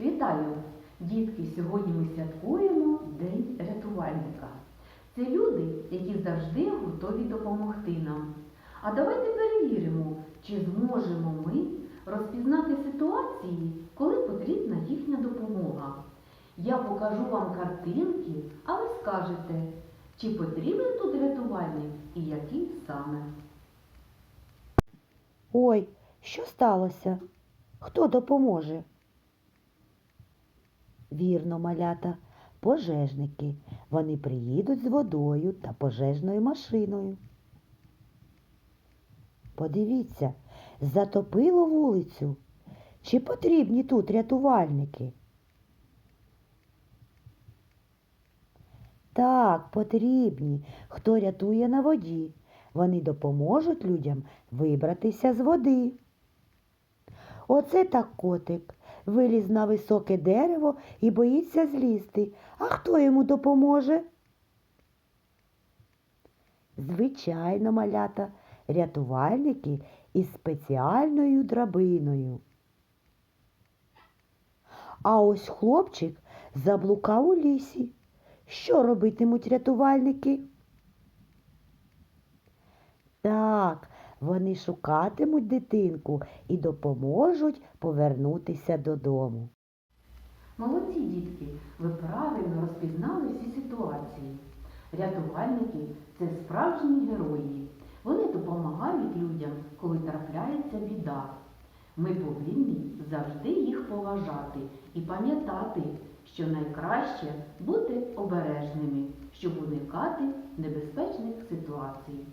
Вітаю! Дітки! Сьогодні ми святкуємо День рятувальника. Це люди, які завжди готові допомогти нам. А давайте перевіримо, чи зможемо ми розпізнати ситуації, коли потрібна їхня допомога. Я покажу вам картинки, а ви скажете, чи потрібен тут рятувальник і який саме. Ой, що сталося? Хто допоможе? Вірно, малята, пожежники. Вони приїдуть з водою та пожежною машиною. Подивіться, затопило вулицю. Чи потрібні тут рятувальники? Так, потрібні. Хто рятує на воді? Вони допоможуть людям вибратися з води. Оце так котик. Виліз на високе дерево і боїться злізти. А хто йому допоможе? Звичайно, малята, рятувальники із спеціальною драбиною. А ось хлопчик заблукав у лісі. Що робитимуть рятувальники? Так, вони шукатимуть дитинку і допоможуть повернутися додому. Молодці дітки, ви правильно розпізнали всі ситуації. Рятувальники це справжні герої. Вони допомагають людям, коли трапляється біда. Ми повинні завжди їх поважати і пам'ятати, що найкраще бути обережними, щоб уникати небезпечних ситуацій.